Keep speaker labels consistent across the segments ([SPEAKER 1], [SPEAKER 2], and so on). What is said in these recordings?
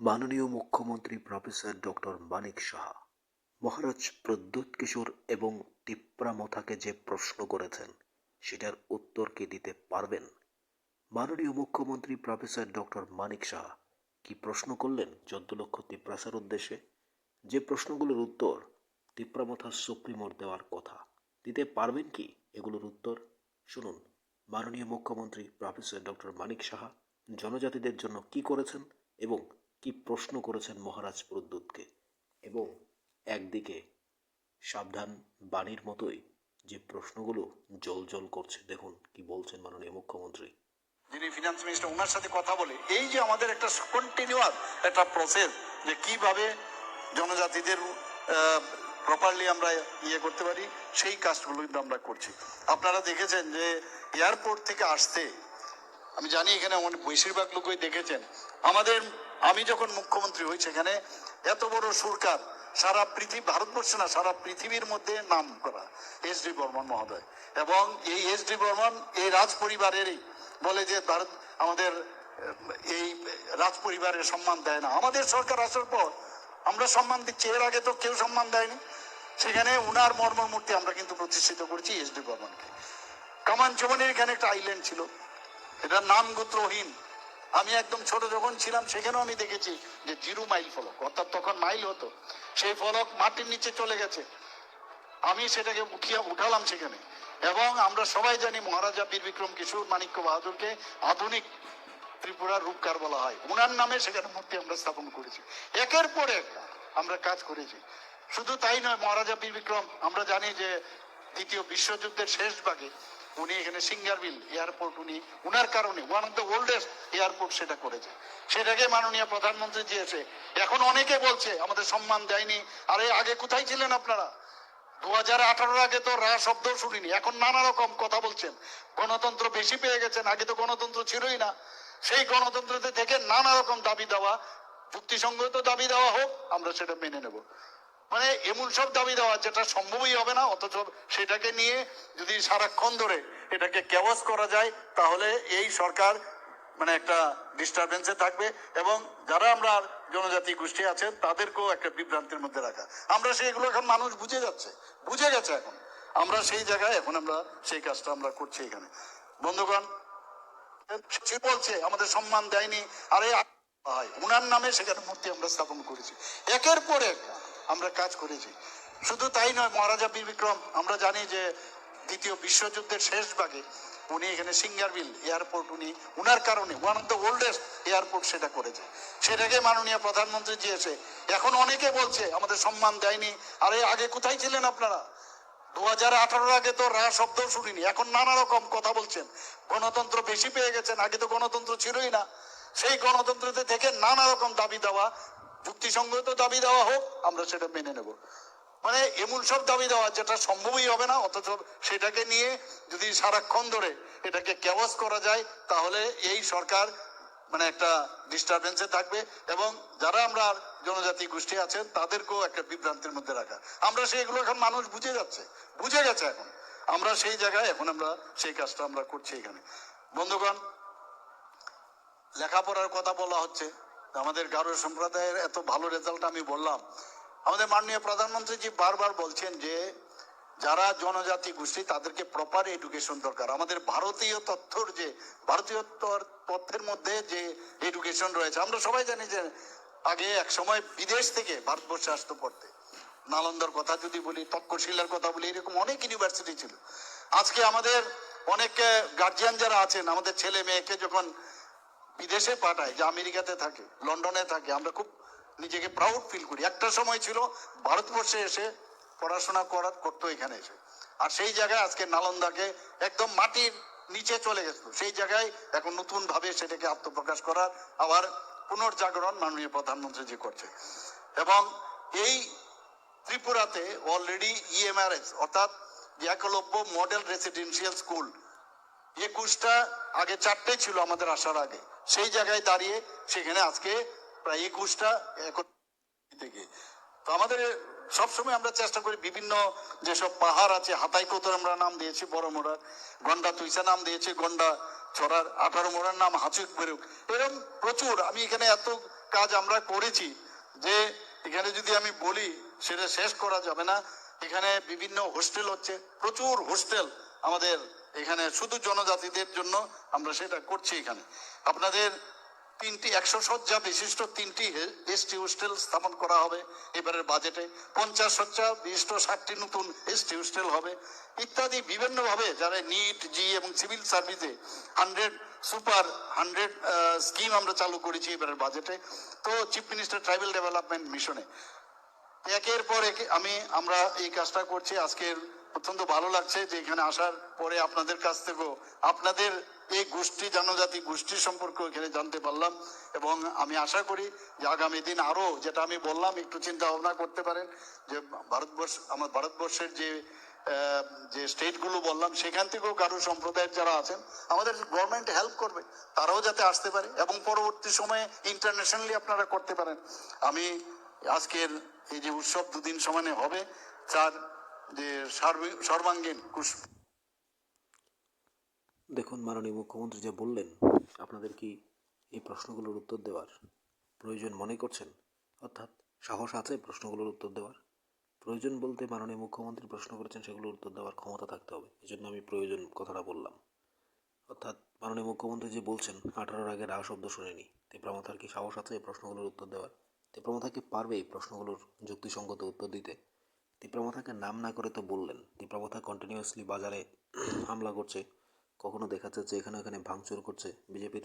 [SPEAKER 1] মাননীয় মুখ্যমন্ত্রী professor doctor Manik Saha, Maharaj Pradyot Kishore এবং টিপ্রা মথাকে যে প্রশ্ন করেছেন, সেটার উত্তর কি দিতে পারবেন? মাননীয় মুখ্যমন্ত্রী প্রফেসর ডক্টর মানিক সাহা কি প্রশ্ন করলেন চোদ্দ লক্ষ তিপ্রাসার উদ্দেশ্যে? যে প্রশ্নগুলোর উত্তর তিপ্রামথা সুপ্রিমোর দেওয়ার কথা, দিতে পারবেন কি এগুলোর উত্তর? শুনুন, মাননীয় মুখ্যমন্ত্রী প্রফেসর ডক্টর মানিক সাহা, জনজাতিদের জন্য কি করেছেন এবং কি প্রশ্ন করেছেন মহারাজ প্রদ্যুৎকে? এবং একদিকে সাবধান বাণীর মতোই যে প্রশ্নগুলো জল জল করছে, দেখুন কি বলছেন মাননীয় মুখ্যমন্ত্রী।
[SPEAKER 2] যিনি ফিনান্স মিনিস্টার ওনার সাথে কথা বলে এই যে আমাদের একটা কন্টিনিউয়াস একটা প্রসেস যে কীভাবে জনজাতিদের প্রপারলি আমরা ইয়ে করতে পারি, সেই কাজগুলো কিন্তু আমরা করছি। আপনারা দেখেছেন যে এয়ারপোর্ট থেকে আসতে আমি জানি এখানে অনেক বেশিরভাগ লোকই দেখেছেন। আমাদের, আমি যখন মুখ্যমন্ত্রী হই এখানে এত বড় সরকার, সারা পৃথিবী, ভারতবর্ষে না, সারা পৃথিবীর মধ্যে নাম করা এস ডি বর্মন মহোদয়। এবং এই এস ডি বর্মন এই রাজ পরিবারেরই বলে যে ভারত, আমাদের এই রাজ পরিবারের সম্মান দেয় না। আমাদের সরকার আসার পর আমরা সম্মান দিচ্ছি, এর আগে তো কেউ সম্মান দেয়নি। সেখানে উনার মর্মর মূর্তি আমরা কিন্তু প্রতিষ্ঠিত করেছি এস ডি বর্মনকে। কামান চমনের এখানে একটা আইল্যান্ড ছিল। এটা নাম গোত্রহীন। আমি একদম ছোট যখন ছিলাম, সেখানেও আমি দেখেছি যে জিরো মাইল ফলক, অর্থাৎ তখন মাইল হতো। সেই ফলক মাটির নিচে চলে গেছে। আমি সেটাকে উঠিয়ে উঠালাম সেখানে। এবং আমরা সবাই জানি মহারাজা বীর বিক্রম কিশোর মাণিক্য বাহাদুরকে আধুনিক ত্রিপুরার রূপকার বলা হয়। ওনার নামে সেখানে মূর্তি আমরা স্থাপন করেছি। একের পর এক আমরা কাজ করেছি। শুধু তাই নয়, মহারাজা বীর বিক্রম আমরা জানি যে দ্বিতীয় বিশ্বযুদ্ধের শেষ ভাগে উনি এখানে সিঙ্গারবিল এয়ারপোর্ট, উনি উনার কারণে one of the oldest airport সেটা করেছে। সেটাকে মাননীয় প্রধানমন্ত্রী দিয়েছে। এখন অনেকে বলছে, আমাদের সম্মান দেয়নি। আরে, আগে কোথায় ছিলেন আপনারা? দু হাজার আঠারোর আগে তো রা শব্দ শুনিনি, এখন নানা রকম কথা বলছেন। গণতন্ত্র বেশি পেয়ে গেছেন, আগে তো গণতন্ত্র ছিলই না। সেই গণতন্ত্রতে থেকে নানা রকম দাবি দেওয়া, যুক্তিসঙ্গত দাবি দেওয়া হোক, আমরা সেটা মেনে নেব। মানে এমন সব দাবি দেওয়া, যেটা সম্ভবই হবে না, অথচ সেটাকে নিয়ে যদি সারাক্ষণ ধরে এটাকে ক্যাওয়াস করা যায়, তাহলে এই সরকার মানে একটা ডিস্টারবেন্সে থাকবে এবং যারা আমরা জনজাতি গোষ্ঠী আছেন তাদেরকেও একটা বিভ্রান্তির মধ্যে রাখা। আমরা সেইগুলো এখন মানুষ বুঝে যাচ্ছে, বুঝে গেছে এখন। আমরা সেই জায়গায় এখন আমরা সেই কাজটা আমরা করছি এখানে। বন্ধুগণ, সে বলছে, আমাদের সম্মান দেয়নি। আরে উনার নামে সেখানে মূর্তি আমরা স্থাপন করেছি। একের পর এক আমরা কাজ করেছি। শুধু তাই নয়, মহারাজা বীর বিক্রম আমরা জানি যে দ্বিতীয় বিশ্বযুদ্ধের শেষ ভাগে উনি এখানে সিঙ্গারবিল এয়ারপোর্ট, উনি উনার কারণে one of the oldest airport সেটা করেছে। সেটাকে মাননীয় প্রধানমন্ত্রী দিয়েছে। এখন অনেকে বলছে, আমাদের সম্মান দেয়নি। আরে, আগে কোথায় ছিলেন আপনারা? দু হাজার আঠারোর আগে তো রা শব্দ শুনিনি। এখন নানা রকম কথা বলছেন। গণতন্ত্র বেশি পেয়ে গেছেন। আগে তো গণতন্ত্র ছিলই না। সেই গণতন্ত্রতে থেকে নানা রকম দাবি দেওয়া যুক্তিসঙ্গত দাবি দেওয়া হোক, আমরা সেটা মেনে নেব। মানে এমন সব দাবি দেওয়া, যেটা সম্ভবই হবে না, অথচ সেটাকে নিয়ে যদি সারাক্ষণ ধরে এটাকে ক্যাওয়াস করা যায়, তাহলে এই সরকার মানে একটা ডিস্টারবেন্সে থাকবে এবং যারা আমরা জনজাতি গোষ্ঠী আছেন, তাদেরকেও একটা বিভ্রান্তির মধ্যে রাখা। আমরা সেইগুলো এখন মানুষ বুঝে যাচ্ছে, বুঝে গেছে এখন। আমরা সেই জায়গায় এখন আমরা সেই কাজটা আমরা করছি এখানে। বন্ধুগণ, লেখাপড়ার কথা বলা হচ্ছে। আমাদের গারো সম্প্রদায়ের এত ভালো রেজাল্ট আমি বললাম। আমাদের মাননীয় প্রধানমন্ত্রীজি বারবার বলছেন যে, যারা জনজাতি গোষ্ঠী, তাদেরকে প্রপার এডুকেশন দরকার। আমাদের ভারতীয় তথ্যর যে, ভারতীয় তথ্যের মধ্যে যে এডুকেশন রয়েছে, আমরা সবাই জানি যে, আগে এক সময় বিদেশ থেকে ভারতবর্ষে আসতো পড়তে। নালন্দার কথা যদি বলি, তক্ষশিলার কথা বলি, এরকম অনেক ইউনিভার্সিটি ছিল। আজকে আমাদের অনেক গার্জিয়ান যারা আছেন, আমাদের ছেলে মেয়েকে যখন বিদেশে পাঠায়, যে আমেরিকাতে থাকে, লন্ডনে থাকে, আমরা খুব নিজেকে প্রাউড ফিল করি। একটা সময় ছিল, ভারতবর্ষে এসে পড়াশোনা করার করতো এখানে এসে। আর সেই জায়গায় আজকে নালন্দাকে একদম মাটির নিচে চলে গেছিল। সেই জায়গায় এখন নতুন ভাবে সেটাকে আত্মপ্রকাশ করার আবার পুনর্জাগরণ মাননীয় প্রধানমন্ত্রী যে করছে। এবং এই ত্রিপুরাতে অলরেডি ইএমআরএস অর্থাৎ যে একলব্য মডেল রেসিডেন্সিয়াল স্কুল একুশটা, আগে চারটে ছিল আমাদের আসার আগে। সেই জায়গায় দাঁড়িয়ে সেখানে আজকে প্রায় একুশটা থেকে। তো আমাদের সবসময় আমরা চেষ্টা করি বিভিন্ন যেসব পাহাড় আছে, হাতাই কোতর আমরা নাম দিয়েছি, বড় মোড়ার গন্ডা তুইসা নাম দিয়েছি, গন্ডা ছড়ার আঠারো মোড়ার নাম হাচুক বেরুক এরকম প্রচুর, আমি এখানে এত কাজ আমরা করেছি যে এখানে যদি আমি বলি, সেটা শেষ করা যাবে না। এখানে বিভিন্ন হোস্টেল হচ্ছে, প্রচুর হোস্টেল। আমাদের এখানে শুধু জনজাতিদের জন্য আমরা সেটা করছি এখানে। আপনাদের তিনটি একশো শয্যা বিশিষ্ট তিনটি এসটি হোস্টেল স্থাপন করা হবে এবারের বাজেটে পঞ্চাশ শয্যা বিশিষ্ট ষাটটি নতুন এসটি হোস্টেল হবে। ইত্যাদি বিভিন্নভাবে যারা নিট জি এবং সিভিল সার্ভিসে হান্ড্রেড সুপার হান্ড্রেড স্কিম আমরা চালু করেছি এবারের বাজেটে তো চিফ মিনিস্টার ট্রাইবাল ডেভেলপমেন্ট মিশনে একের পর এক আমি, আমরা এই কাজটা করছি। আজকের অত্যন্ত ভালো লাগছে যে এখানে আসার পরে আপনাদের কাছ থেকেও আপনাদের এই গোষ্ঠী, জনজাতি গোষ্ঠী সম্পর্কে এখানে জানতে পারলাম এবং আমি আশা করি যে আগামী দিন আরও যেটা আমি বললাম, একটু চিন্তা ভাবনা করতে পারেন যে ভারতবর্ষ, আমার ভারতবর্ষের যে যে স্টেটগুলো বললাম, সেখান থেকেও কারও সম্প্রদায়ের যারা আছেন, আমাদের গভর্নমেন্ট হেল্প করবে, তারাও যাতে আসতে পারে এবং পরবর্তী সময়ে ইন্টারন্যাশনালি আপনারা করতে পারেন। আমি আজকের এই যে উৎসব দুদিন সমানে হবে তার যে সর্বাঙ্গীন
[SPEAKER 1] দেখুন মাননীয় মুখ্যমন্ত্রী যে বললেন, আপনাদের কি এই প্রশ্নগুলোর উত্তর দেওয়ার প্রয়োজন মনে করছেন? অর্থাৎ সাহস আছে প্রশ্নগুলোর উত্তর দেওয়ার? প্রয়োজন বলতে মাননীয় মুখ্যমন্ত্রী প্রশ্ন করেছেন, সেগুলোর উত্তর দেওয়ার ক্ষমতা থাকতে হবে। এই জন্য আমি প্রয়োজন কথাটা বললাম। অর্থাৎ মাননীয় মুখ্যমন্ত্রী যে বলছেন, আঠারোর আগে রা শব্দ শুনেনি তেপ্রামাথার কি সাহস আছে এই প্রশ্নগুলোর উত্তর দেওয়ার? তেপ্রামাথা কি পারবে এই প্রশ্নগুলোর যুক্তিসঙ্গত উত্তর দিতে? তিপ্রামাথাকে নাম না করে তো বললেন। তিপ্রামাথা কন্টিনিউয়াসলি বাজারে হামলা করছে, কখনো দেখাচ্ছে যে এখানে এখানে ভাঙচুর করছে, বিজেপির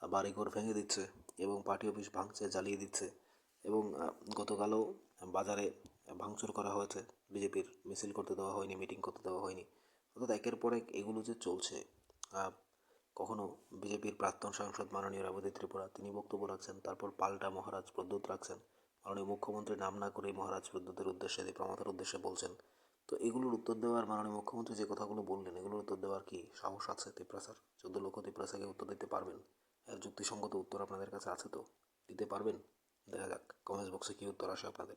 [SPEAKER 1] বাড়িঘর ভেঙে দিচ্ছে এবং পার্টি অফিস ভাঙছে জ্বালিয়ে দিচ্ছে এবং গতকালও বাজারে ভাঙচুর করা হয়েছে। বিজেপির মিছিল করতে দেওয়া হয়নি, মিটিং করতে দেওয়া হয়নি। অর্থাৎ একের পর এক এগুলো যে চলছে কখনো বিজেপির প্রাক্তন সাংসদ মাননীয় রাবতী ত্রিপুরা তিনি বক্তব্য রাখছেন, তারপর পাল্টা মহারাজ প্রদ্যুৎ রাখছেন। মাননীয় মুখ্যমন্ত্রী নাম না করে মহারাজ বিদ্যুতের উদ্দেশ্যে প্রমাতার উদ্দেশ্যে বলছেন। তো এগুলোর উত্তর দেওয়ার মাননীয় মুখ্যমন্ত্রী যে কথাগুলো বললেন, এগুলোর উত্তর দেওয়ার কি সাহস আছে তিপ্রাসার? চোদ্দ লক্ষ তিপ্রাসাকে উত্তর দিতে পারবেন? এর যুক্তিসঙ্গত উত্তর আপনাদের কাছে আছে তো? দিতে পারবেন? দেখা যাক। কমেন্টস বক্সে কী উত্তর আসে আপনাদের?